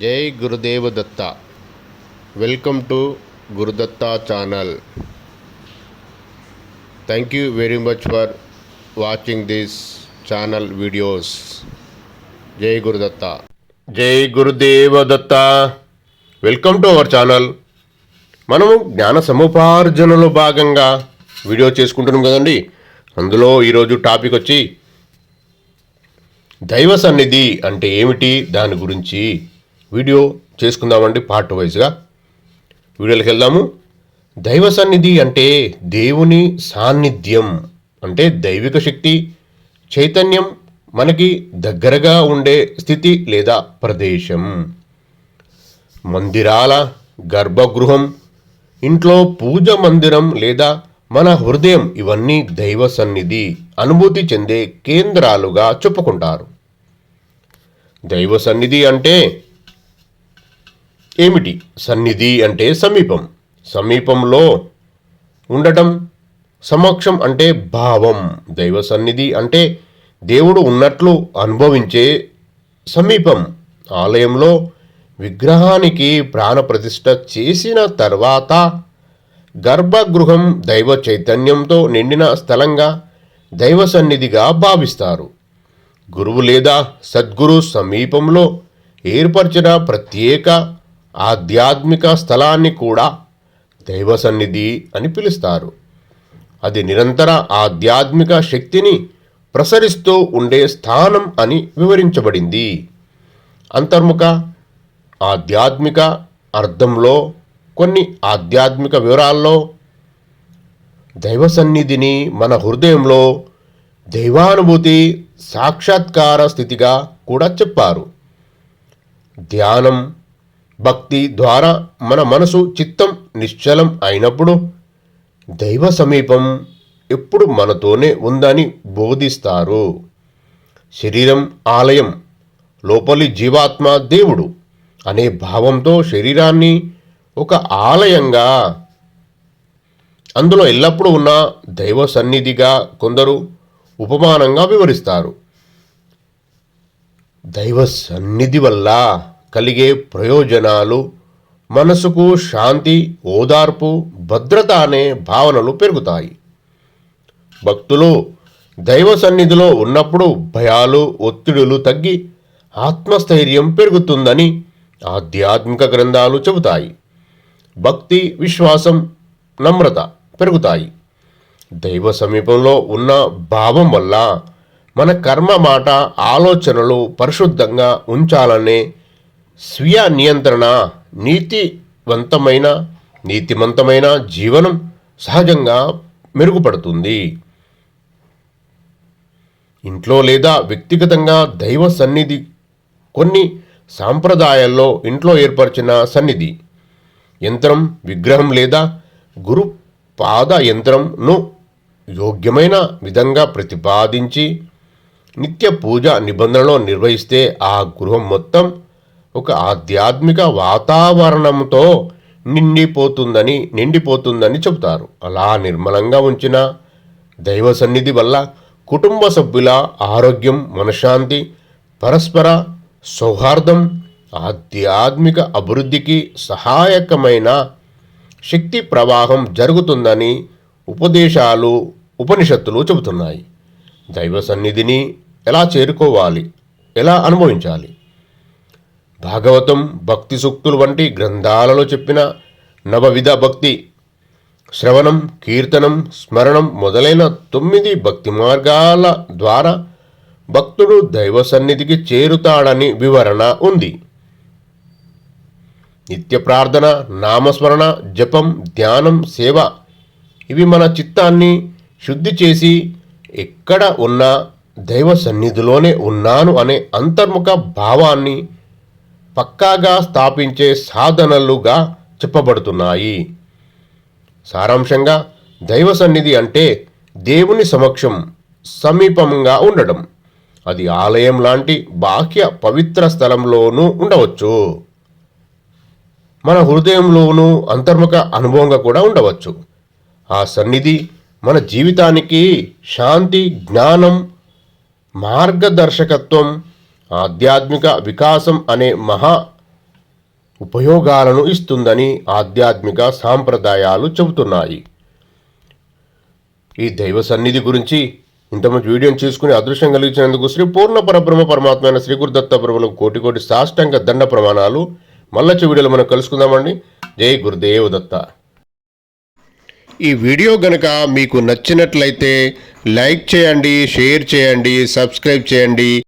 జై Gurudeva Datta. Welcome to Gurudatta channel. Thank you very much for watching this channel videos జై గురుదత్త. జై Gurudeva Datta. Welcome to our channel. మనము జ్ఞాన సముపార్జనలో భాగంగా video చేసుకుంటున్నాం కదండి. అందులో ఈరోజు టాపిక్ వచ్చి దైవ సన్నిధి అంటే ఏమిటి? దాని గురించి. వీడియో చేసుకుందామండి పార్ట్ వైజ్గా వీడియోకి వెళ్దాము. దైవ సన్నిధి అంటే దేవుని సాన్నిధ్యం అంటే దైవిక శక్తి చైతన్యం మనకి దగ్గరగా ఉండే స్థితి లేదా ప్రదేశం. మందిరాల గర్భగృహం ఇంట్లో పూజ మందిరం లేదా మన హృదయం ఇవన్నీ దైవ సన్నిధి అనుభూతి చెందే కేంద్రాలుగా చెప్పుకుంటారు. దైవ సన్నిధి అంటే ఏమిటి? సన్నిధి అంటే సమీపం. సమీపంలో ఉండటం సమక్షం అంటే భావం. దైవ సన్నిధి అంటే దేవుడు ఉన్నట్లు అనుభవించే సమీపం. ఆలయంలో విగ్రహానికి ప్రాణప్రతిష్ఠ చేసిన తర్వాత గర్భగృహం దైవ చైతన్యంతో నిండిన స్థలంగా దైవ సన్నిధిగా భావిస్తారు. గురువు లేదా సద్గురు సమీపంలో ఏర్పరిచిన ప్రత్యేక ఆధ్యాత్మిక స్థలాన్ని కూడా దైవ సన్నిధి అని పిలుస్తారు. అది నిరంతర ఆధ్యాత్మిక శక్తిని ప్రసరిస్తూ ఉండే స్థానం అని వివరించబడింది. అంతర్ముఖ ఆధ్యాత్మిక అర్థంలో కొన్ని ఆధ్యాత్మిక వివరాల్లో దైవ సన్నిధిని మన హృదయంలో దైవానుభూతి సాక్షాత్కార స్థితిగా కూడా చెప్పారు. ధ్యానం భక్తి ద్వారా మన మనసు చిత్తం నిశ్చలం అయినప్పుడు దైవ సమీపం ఎప్పుడు మనతోనే ఉందని బోధిస్తారు. శరీరం ఆలయం లోపలి జీవాత్మ దేవుడు అనే భావంతో శరీరాన్ని ఒక ఆలయంగా అందులో ఎల్లప్పుడూ ఉన్న దైవ సన్నిధిగా కొందరు ఉపమానంగా వివరిస్తారు. దైవ సన్నిధి వల్ల కలిగే ప్రయోజనాలు మనసుకు శాంతి ఓదార్పు భద్రత అనే భావనలు పెరుగుతాయి. భక్తులు దైవ సన్నిధిలో ఉన్నప్పుడు భయాలు ఒత్తిడులు తగ్గి ఆత్మస్థైర్యం పెరుగుతుందని ఆధ్యాత్మిక గ్రంథాలు చెబుతాయి. భక్తి విశ్వాసం నమ్రత పెరుగుతాయి. దైవ సమీపంలో ఉన్న భావం వల్ల మన కర్మ మాట ఆలోచనలు పరిశుద్ధంగా ఉంచాలనే స్వీయ నియంత్రణ నీతివంతమైన నీతిమంతమైన జీవనం సహజంగా మెరుగుపడుతుంది. ఇంట్లో లేదా వ్యక్తిగతంగా దైవ సన్నిధి కొన్ని సాంప్రదాయాల్లో ఇంట్లో ఏర్పరిచిన సన్నిధి యంత్రం విగ్రహం లేదా గురు పాద యంత్రంను యోగ్యమైన విధంగా ప్రతిపాదించి నిత్య పూజ నిబంధనలో నిర్వహిస్తే ఆ గృహం మొత్తం ఒక ఆధ్యాత్మిక వాతావరణంతో నిండిపోతుందని నిండిపోతుందని చెబుతారు. అలా నిర్మలంగా ఉంచిన దైవ సన్నిధి వల్ల కుటుంబ సభ్యుల ఆరోగ్యం మనశ్శాంతి పరస్పర సౌహార్దం ఆధ్యాత్మిక అభివృద్ధికి సహాయకమైన శక్తి ప్రవాహం జరుగుతుందని ఉపదేశాలు ఉపనిషత్తులు చెబుతున్నాయి. దైవ సన్నిధిని ఎలా చేరుకోవాలి? ఎలా అనుభవించాలి? భాగవతం భక్తి సూక్తులు వంటి గ్రంథాలలో చెప్పిన నవవిధ భక్తి. శ్రవణం కీర్తనం స్మరణం మొదలైన తొమ్మిది భక్తి మార్గాల ద్వారా భక్తుడు దైవ సన్నిధికి చేరుతాడని వివరణ ఉంది. నిత్య ప్రార్థన నామస్మరణ జపం ధ్యానం సేవ ఇవి మన చిత్తాన్ని శుద్ధి చేసి ఎక్కడ ఉన్నా దైవ సన్నిధిలోనే ఉన్నాను అనే అంతర్ముఖ భావాన్ని పక్కాగా స్థాపించే సాధనలుగా చెప్పబడుతున్నాయి. సారాంశంగా దైవ సన్నిధి అంటే దేవుని సమక్షం సమీపంగా ఉండడం. అది ఆలయం లాంటి బాహ్య పవిత్ర స్థలంలోనూ ఉండవచ్చు. మన హృదయంలోనూ అంతర్ముఖ అనుభవంగా కూడా ఉండవచ్చు. ఆ సన్నిధి మన జీవితానికి శాంతి జ్ఞానం మార్గదర్శకత్వం ఆధ్యాత్మిక వికాసం అనే మహా ఉపయోగాలను ఇస్తుందని ఆధ్యాత్మిక సాంప్రదాయాలు చెబుతున్నాయి. ఈ దైవ సన్నిధి గురించి ఇంతమంది వీడియోని చూసుకుని అదృష్టం కలిగించినందుకు శ్రీ పూర్ణ పరబ్రహ్మ పరమాత్మ అయిన శ్రీ గురుదత్త ప్రభులకు కోటి కోటి సాష్టంగ దండ ప్రమాణాలు. మళ్ళొచ్చే వీడియోలో మనం కలుసుకుందామండి. జై గురుదేవ దత్త. ఈ వీడియో గనక మీకు నచ్చినట్లయితే లైక్ చేయండి షేర్ చేయండి సబ్స్క్రైబ్ చేయండి.